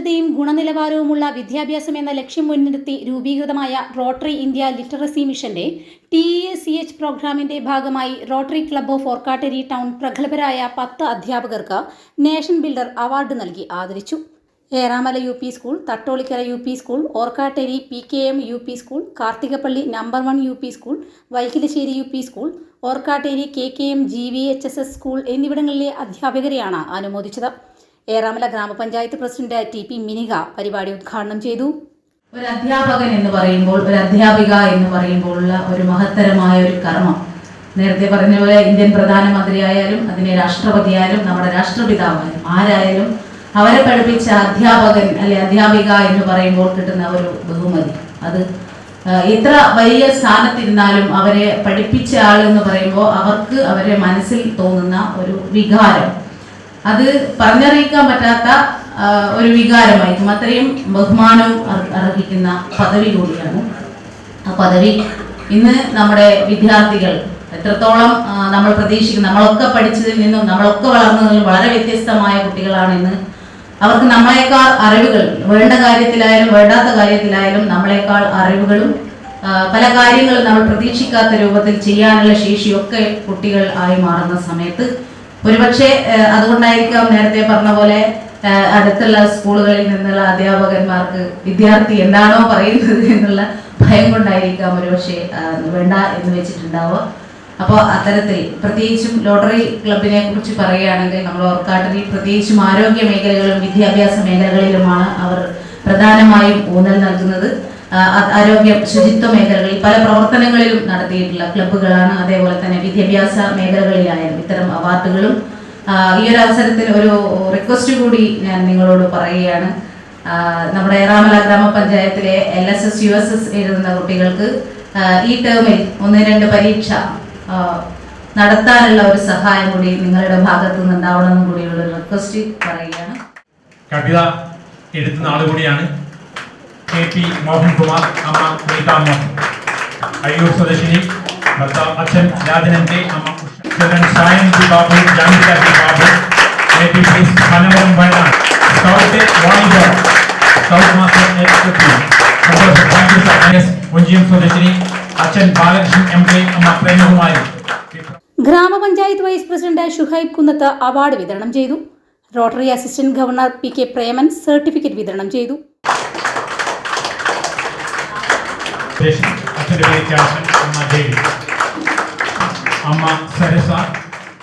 സാക്ഷരതയും ഗുണനിലവാരവുമുള്ള വിദ്യാഭ്യാസം എന്ന ലക്ഷ്യം മുൻനിർത്തി രൂപീകൃതമായ റോട്ടറി ഇന്ത്യ ലിറ്ററസി മിഷന്റെ ടി എ സി എച്ച് പ്രോഗ്രാമിന്റെ ഭാഗമായി Rotary club of Orkkattary town പ്രഗത്ഭരായ പത്ത് അധ്യാപകർക്ക് നേഷൻ ബിൽഡർ അവാർഡ് നൽകി ആദരിച്ചു. Eramala U P school Thattolikkara U P school Orkkatteri P K M U P school Karthikappally number one U P school Vaikilassery U P school Orkkatteri K K M G V H S S school എന്നിവിടങ്ങളിലെ അധ്യാപകരെയാണ് അനുമോദിച്ചത്. ഏറാമല ഗ്രാമപഞ്ചായത്ത് president T P Minika പരിപാടി ഉദ്ഘാടനം ചെയ്തു. ഒരു അധ്യാപകൻ എന്ന് പറയുമ്പോൾ ഒരു അധ്യാപിക എന്ന് പറയുമ്പോൾ ഉള്ള ഒരു മഹത്തരമായ ഒരു കർമ്മം. നേരത്തെ പറഞ്ഞ പോലെ ഇന്ത്യൻ പ്രധാനമന്ത്രിയായാലും അതിനെ രാഷ്ട്രപതിയായാലും നമ്മുടെ രാഷ്ട്രപിതാവായാലും ആരായാലും അവരെ പഠിപ്പിച്ച അധ്യാപകൻ അല്ലെ അധ്യാപിക എന്ന് പറയുമ്പോൾ കിട്ടുന്ന ഒരു ബഹുമതി. അത് എത്ര വലിയ സ്ഥാനത്തിരുന്നാലും അവരെ പഠിപ്പിച്ച ആൾ എന്ന് പറയുമ്പോൾ അവർക്ക് അവരെ മനസ്സിൽ തോന്നുന്ന ഒരു വികാരം. അത് പറഞ്ഞറിയിക്കാൻ പറ്റാത്ത ഒരു വികാരമായിരിക്കും അത്രയും ബഹുമാനവും അർഹിക്കുന്ന പദവി കൂടിയാണ്. ആ പദവി ഇന്ന് നമ്മുടെ വിദ്യാർത്ഥികൾ എത്രത്തോളം നമ്മൾ പ്രതീക്ഷിക്കുന്നു നമ്മളൊക്കെ പഠിച്ചതിൽ നിന്നും നമ്മളൊക്കെ വളർന്നതിൽ വളരെ വ്യത്യസ്തമായ കുട്ടികളാണ് ഇന്ന്. അവർക്ക് നമ്മളെക്കാൾ അറിവുകൾ വേണ്ട കാര്യത്തിലായാലും വേണ്ടാത്ത കാര്യത്തിലായാലും നമ്മളെക്കാൾ അറിവുകളും പല കാര്യങ്ങളും നമ്മൾ പ്രതീക്ഷിക്കാത്ത രൂപത്തിൽ ചെയ്യാനുള്ള ശേഷിയൊക്കെ കുട്ടികൾ ആയി മാറുന്ന സമയത്ത് ഒരുപക്ഷെ അതുകൊണ്ടായിരിക്കാം നേരത്തെ പറഞ്ഞ പോലെ അടുത്തുള്ള സ്കൂളുകളിൽ നിന്നുള്ള അധ്യാപകന്മാർക്ക് വിദ്യാർത്ഥി എന്താണോ പറയുന്നത് എന്നുള്ള ഭയം കൊണ്ടായിരിക്കാം ഒരുപക്ഷെ വേണ്ട എന്ന് വെച്ചിട്ടുണ്ടാവുക. അപ്പോൾ അത്തരത്തിൽ പ്രത്യേകിച്ചും ലോട്ടറി ക്ലബിനെ കുറിച്ച് പറയുകയാണെങ്കിൽ നമ്മൾ ഓർക്കാട്ടിൽ പ്രത്യേകിച്ചും ആരോഗ്യ മേഖലകളിലും വിദ്യാഭ്യാസ മേഖലകളിലുമാണ് അവർ പ്രധാനമായും ഊന്നൽ നൽകുന്നത്. ആരോഗ്യ ശുചിത്വ മേഖലകളിൽ പല പ്രവർത്തനങ്ങളിലും നടത്തിയിട്ടുള്ള ക്ലബ്ബുകളാണ്. അതേപോലെ തന്നെ വിദ്യാഭ്യാസ മേഖലകളിലായാലും ഇത്തരം അവാർഡുകളും. ഈ ഒരു അവസരത്തിൽ ഒരു റിക്വസ്റ്റ് കൂടി ഞാൻ നിങ്ങളോട് പറയുകയാണ്. നമ്മുടെ ഏറാമല ഗ്രാമപഞ്ചായത്തിലെ L S S U S S എഴുതുന്ന കുട്ടികൾക്ക് ഈ ടേമിൽ ഒന്ന് രണ്ട് പരീക്ഷ നടത്താനുള്ള ഒരു സഹായം കൂടി നിങ്ങളുടെ ഭാഗത്തു നിന്നുണ്ടാവണമെന്നും കൂടിയുള്ള റിക്വസ്റ്റ് പറയുകയാണ്. കവിത എഴുതുന്ന ആൾ കൂടിയാണ് കെ പി മോഹൻകുമാർ അമ്മ സുനിത മോഹൻ. അയ്യൂർ സ്വദേശിനി ഭർത്താവ് അച്ഛൻ രാജൻ എം കെ അമ്മ. Chandran സായൻ G Babu Jamika G Babu A P please Panamaram Wayanad scout volleyball scout master thank സ്വദേശിനി അച്ഛൻ ബാലകൃഷ്ണൻ എം കെ അമ്മ പ്രേമകുമാരി. ഗ്രാമപഞ്ചായത്ത് vice president Shuhaib Kunnath award വിതരണം ചെയ്തു. Rotary assistant governor P K Preman certificate വിതരണം ചെയ്തു. ദേശം അച്ഛന്റെ പേര് ക്യാഷൻ അമ്മ ദേവി അമ്മ സരസ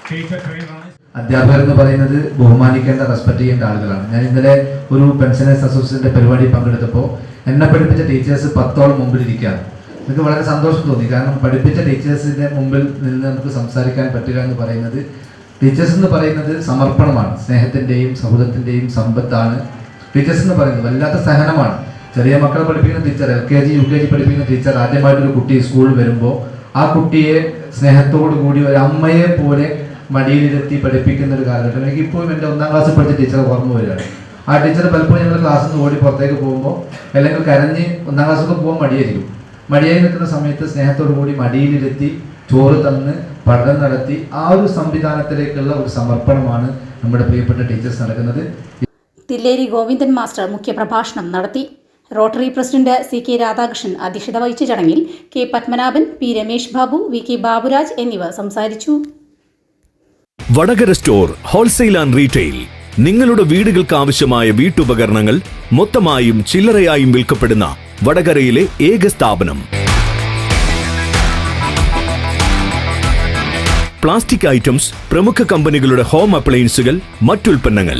ടീച്ചർ ട്രെയിനറാണ്. അധ്യാപകർ എന്ന് പറയുന്നത് ബഹുമാനിക്കേണ്ട റെസ്പെക്ട് ചെയ്യേണ്ട ആളുകളാണ്. ഞാൻ ഇന്നലെ ഒരു പെൻഷനേഴ്സ് അസോസിയേഷന്റെ പരിപാടി പങ്കെടുത്തപ്പോൾ എന്നെ പഠിപ്പിച്ച ടീച്ചേഴ്സ് പത്തോളം മുമ്പിൽ ഇരിക്കുകയാണ്. എനിക്ക് വളരെ സന്തോഷം തോന്നി. കാരണം പഠിപ്പിച്ച ടീച്ചേഴ്സിന്റെ മുമ്പിൽ നിന്ന് നമുക്ക് സംസാരിക്കാൻ പറ്റുക എന്ന് പറയുന്നത് ടീച്ചേഴ്സ് എന്ന് പറയുന്നത് സമർപ്പണമാണ്. സ്നേഹത്തിന്റെയും സൗഹൃദത്തിന്റെയും സമ്പത്താണ്. ടീച്ചേഴ്സ് എന്ന് പറയുന്നത് വല്ലാത്ത സഹനമാണ്. ചെറിയ മക്കളെ പഠിപ്പിക്കുന്ന teacher L K G U K G പഠിപ്പിക്കുന്ന ടീച്ചർ ആദ്യമായിട്ടൊരു കുട്ടി സ്കൂളിൽ വരുമ്പോൾ ആ കുട്ടിയെ സ്നേഹത്തോടു കൂടി ഒരു അമ്മയെ പോലെ മടിയിലിരുത്തി പഠിപ്പിക്കുന്ന ഒരു കാലഘട്ടം. എനിക്ക് ഇപ്പോഴും എന്റെ ഒന്നാം ക്ലാസ്സിൽ പഠിച്ച ടീച്ചർ ഓർമ്മ വരികയാണ്. ആ ടീച്ചർ പലപ്പോഴും ഞങ്ങൾ ക്ലാസ്സിൽ നിന്ന് ഓടി പുറത്തേക്ക് പോകുമ്പോൾ അല്ലെങ്കിൽ കരഞ്ഞ് ഒന്നാം ക്ലാസ്സൊക്കെ പോകാൻ മടിയായിരിക്കും. മടിയായി നിൽക്കുന്ന സമയത്ത് സ്നേഹത്തോടു കൂടി മടിയിലിരുത്തി ചോറ് തന്ന് പഠനം നടത്തി ആ ഒരു സംവിധാനത്തിലേക്കുള്ള ഒരു സമർപ്പണമാണ് നമ്മുടെ പ്രിയപ്പെട്ട ടീച്ചേഴ്സ് നടക്കുന്നത്. തില്ലേരി ഗോവിന്ദൻ മാസ്റ്റർ മുഖ്യപ്രഭാഷണം നടത്തി. Rotary president C K Radhakrishnan അധ്യക്ഷത വഹിച്ച ചടങ്ങിൽ K Padmanabhan P Ramesh Babu V K Baburaj എന്നിവർ സംസാരിച്ചു. Vadakara store wholesale and retail. നിങ്ങളുടെ വീടുകൾക്ക് ആവശ്യമായ വീട്ടുപകരണങ്ങൾ മൊത്തമായും ചില്ലറയായും വിൽക്കപ്പെടുന്ന വടകരയിലെ ഏക സ്ഥാപനം. പ്ലാസ്റ്റിക് ഐറ്റംസ് പ്രമുഖ കമ്പനികളുടെ ഹോം അപ്ലയൻസുകൾ മറ്റുൽപ്പന്നങ്ങൾ.